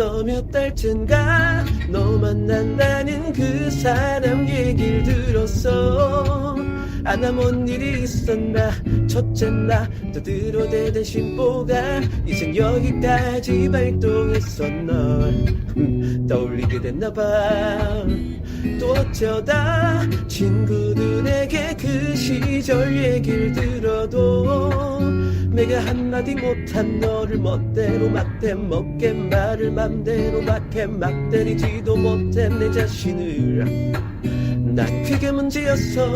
벌써 몇 달쯤가 너 만난다는 그 사람 얘길 들었어 안아뭔 일이 있었나? 첫째 나또 들어대던 심보가 이젠 여기까지 발동했어 널 음, 떠올리게 됐나봐. 또 어쩌다 친구들에게 그 시절 얘길 들어도 내가 한마디 못한 너를 멋대로 막대 먹게 말을 맘대로 막해 막 때리지도 못해 내 자신을 난 그게 문제였어.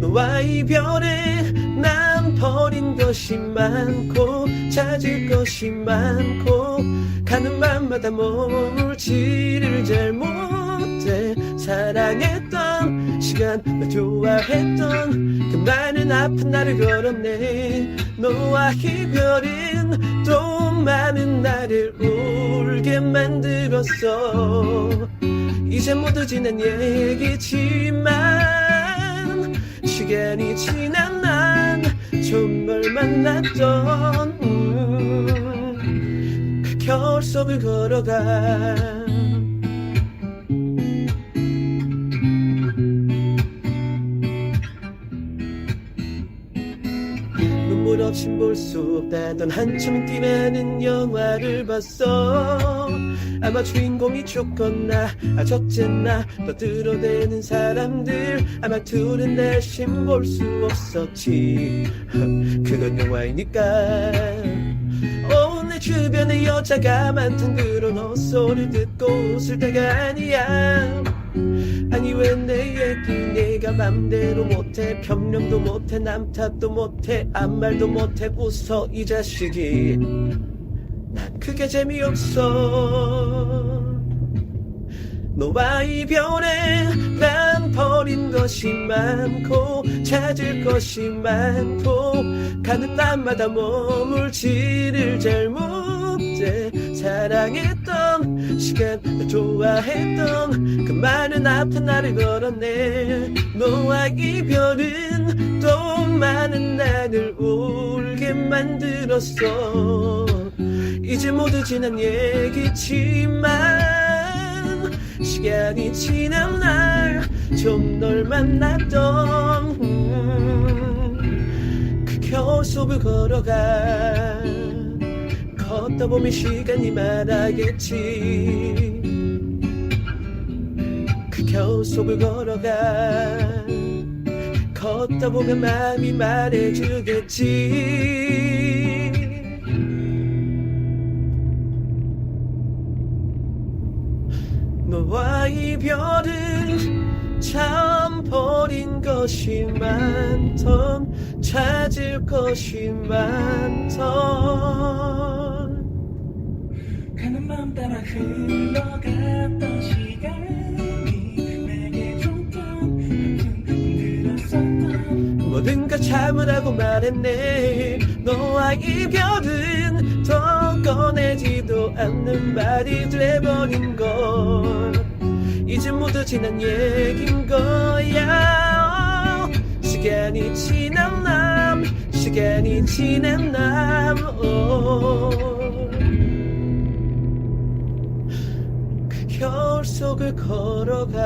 너와 이별에 난 버린 것이 많고 찾을 것이 많고 가는 밤마다 머물지를 잘 못해. 사랑했던 시간 널 좋아했던 그 많은 아픈 날을 걸었네. 너와 이별은 또 많은 나를 울게 만들었어 이제 모두 지난 얘기지만 시간이 지난 난널 만났던 음, 그 겨울 속을 걸어가 없이 볼수 없다던 한참 뛰라는 영화를 봤어. 아마 주인공이 좋거나 아 적재나 떠들어대는 사람들. 아마 둘은 대신 볼 수 없었지. 그건 영화이니까. 어, 내 주변에 여자가 많던 그런 헛소리 듣고 웃을 때가 아니야 아니 왜 내 얘기 내가 맘대로 못해? 변명도 못해 남 탓도 못해 아무 말도 못해 웃어 이 자식이. 난 그게 재미없어. 너와 이별에 난 버린 것이 많고 찾을 것이 많고 가는 밤마다 머물지를 잘못 해 사랑했던 시간 널 좋아했던 그 많은 아픈 날을 걸었네. 너와 이별은 또 많은 나를 울게 만들었어. 이제 모두 지난 얘기지만 시간이 지난 날 좀 널 만났던 음, 그 겨울 속을 걸어가 걷다 보면 시간이 말하겠지. 그 겨울 속을 걸어가 걷다 보면 마음이 말해주겠지. 너와 이별은 참 버린 것이 많던 찾을 것이 많던 가는 마음 따라 흘러갔던 시간이 내게 줬던 힘들었었던 뭐든가 참으라고 말했네. 너와 이별은 더 꺼내지도 않는 말이 돼버린 걸. 이제 모두 지난 얘긴 거야. 어, 시간이 지난 남 시간이 지난 남. 어. 속을 걸어가